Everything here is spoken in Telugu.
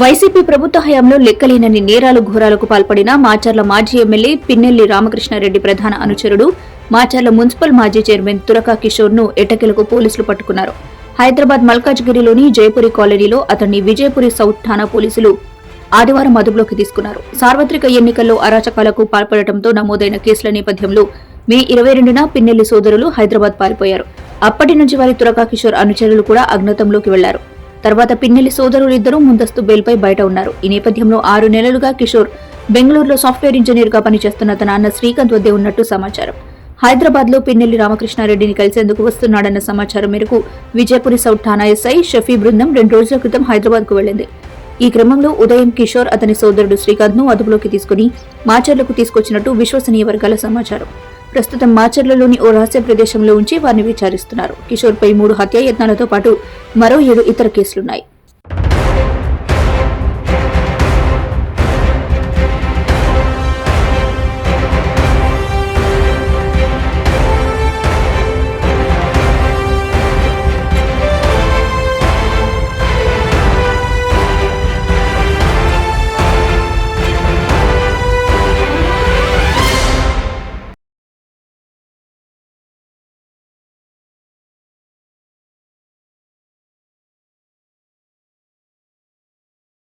వైసీపీ ప్రభుత్వ హయాంలో లెక్కలేనని నేరాలు ఘోరాలకు పాల్పడిన మాచర్ల మాజీ ఎమ్మెల్యే పిన్నెల్లి రామకృష్ణారెడ్డి ప్రధాన అనుచరుడు మాచర్ల మున్సిపల్ మాజీ చైర్మన్ తురకా కిషోర్ను ఎట్టకెలకు పోలీసులు పట్టుకున్నారు. హైదరాబాద్ మల్కాజ్గిరిలోని జయపురి కాలనీలో అతన్ని విజయపురి సౌత్ ఠాణా పోలీసులు ఆదివారం అదుపులోకి తీసుకున్నారు. సార్వత్రిక ఎన్నికల్లో అరాచకాలకు పాల్పడటంతో నమోదైన కేసుల నేపథ్యంలో మే ఇరవై రెండున పిన్నెల్లి సోదరులు హైదరాబాద్ పారిపోయారు. అప్పటి నుంచి వారి తురకా కిషోర్ అనుచరులు కూడా అజ్ఞాతంలోకి వెళ్ళారు. తర్వాత పిన్నెల్లి సోదరులిద్దరూ ముందస్తు బెయిల్పై బయట ఉన్నారు. ఈ నేపథ్యంలో ఆరు నెలలుగా కిషోర్ బెంగళూరులో సాఫ్ట్వేర్ ఇంజనీర్గా పనిచేస్తున్న తన అన్న శ్రీకాంత్ వద్దే ఉన్నట్టు సమాచారం. హైదరాబాద్లో పిన్నెల్లి రామకృష్ణారెడ్డిని కలిసేందుకు వస్తున్నాడన్న సమాచారం మేరకు విజయపురి సౌత్ ఠానా ఎస్ఐ షఫీ బృందం రెండు రోజుల క్రితం హైదరాబాద్కు వెళ్ళింది ఈ క్రమంలో ఉదయం కిషోర్ అతని సోదరుడు శ్రీకాంత్ను అదుపులోకి తీసుకుని మాచర్లకు తీసుకొచ్చినట్టు విశ్వసనీయ వర్గాల సమాచారం. ప్రస్తుతం మాచర్లలోని ఓ రహస్య ప్రదేశంలో ఉంచి వారిని విచారిస్తున్నారు. కిషోర్పై మూడు హత్యాయత్నాలతో పాటు మరో ఏడు ఇతర కేసులున్నాయి.